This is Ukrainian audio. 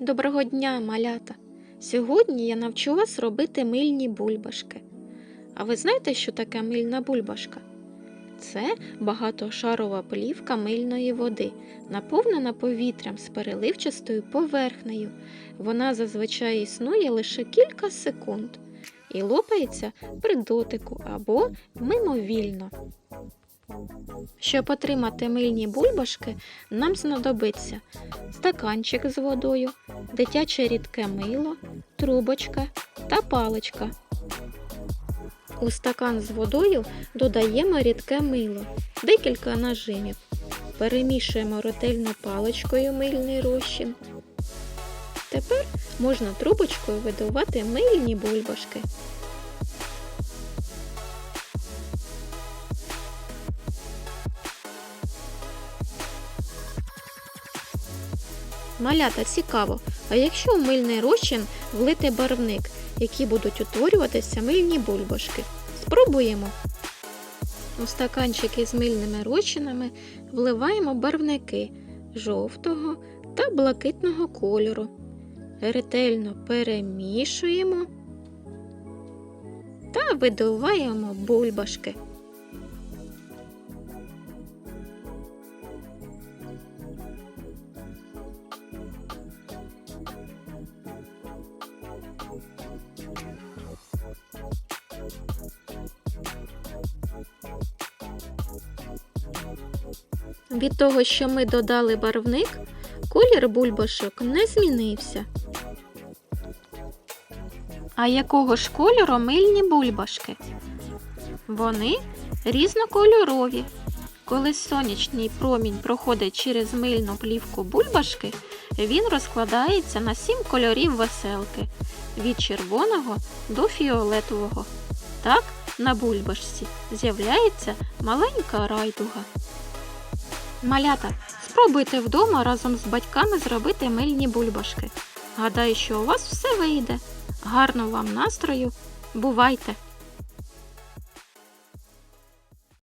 Доброго дня, малята! Сьогодні я навчу вас робити мильні бульбашки. А ви знаєте, що таке мильна бульбашка? Це багатошарова плівка мильної води, наповнена повітрям з переливчастою поверхнею. Вона зазвичай існує лише кілька секунд і лопається при дотику або мимовільно. Щоб отримати мильні бульбашки, нам знадобиться стаканчик з водою, дитяче рідке мило, трубочка та паличка. У стакан з водою додаємо рідке мило, декілька нажимів. Перемішуємо ретельно паличкою мильний розчин. Тепер можна трубочкою видувати мильні бульбашки. Малята цікаво, а якщо в мильний розчин влити барвник, які будуть утворюватися мильні бульбашки? Спробуємо. У стаканчики з мильними розчинами вливаємо барвники жовтого та блакитного кольору. Ретельно перемішуємо та видуваємо бульбашки. Від того, що ми додали барвник, колір бульбашок не змінився. А якого ж кольору мильні бульбашки? Вони різнокольорові. Коли сонячний промінь проходить через мильну плівку бульбашки, він розкладається на сім кольорів веселки від червоного до фіолетового. Так на бульбашці з'являється маленька райдуга. Малята, спробуйте вдома разом з батьками зробити мильні бульбашки. Гадаю, що у вас все вийде. Гарного вам настрою. Бувайте!